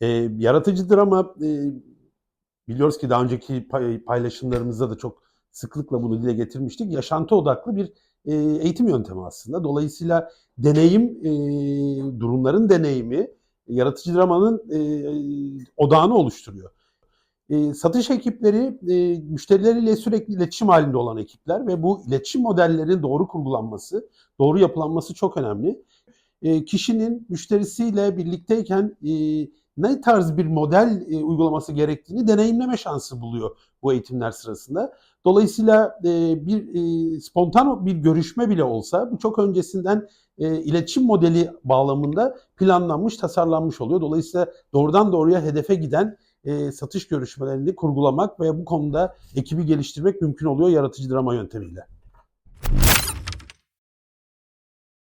E, yaratıcı drama e, biliyoruz ki daha önceki pay- paylaşımlarımızda da çok sıklıkla bunu dile getirmiştik. Yaşantı odaklı bir e, eğitim yöntemi aslında. Dolayısıyla deneyim, e, durumların deneyimi yaratıcı dramanın e, odağını oluşturuyor. E, satış ekipleri e, müşterileriyle sürekli iletişim halinde olan ekipler ve bu iletişim modellerinin doğru kurgulanması, doğru yapılanması çok önemli. E, kişinin müşterisiyle birlikteyken e, ne tarz bir model e, uygulaması gerektiğini deneyimleme şansı buluyor bu eğitimler sırasında. Dolayısıyla bir e, spontan bir görüşme bile olsa bu çok öncesinden iletişim modeli bağlamında planlanmış, tasarlanmış oluyor. Dolayısıyla doğrudan doğruya hedefe giden satış görüşmelerini kurgulamak ve bu konuda ekibi geliştirmek mümkün oluyor yaratıcı drama yöntemiyle.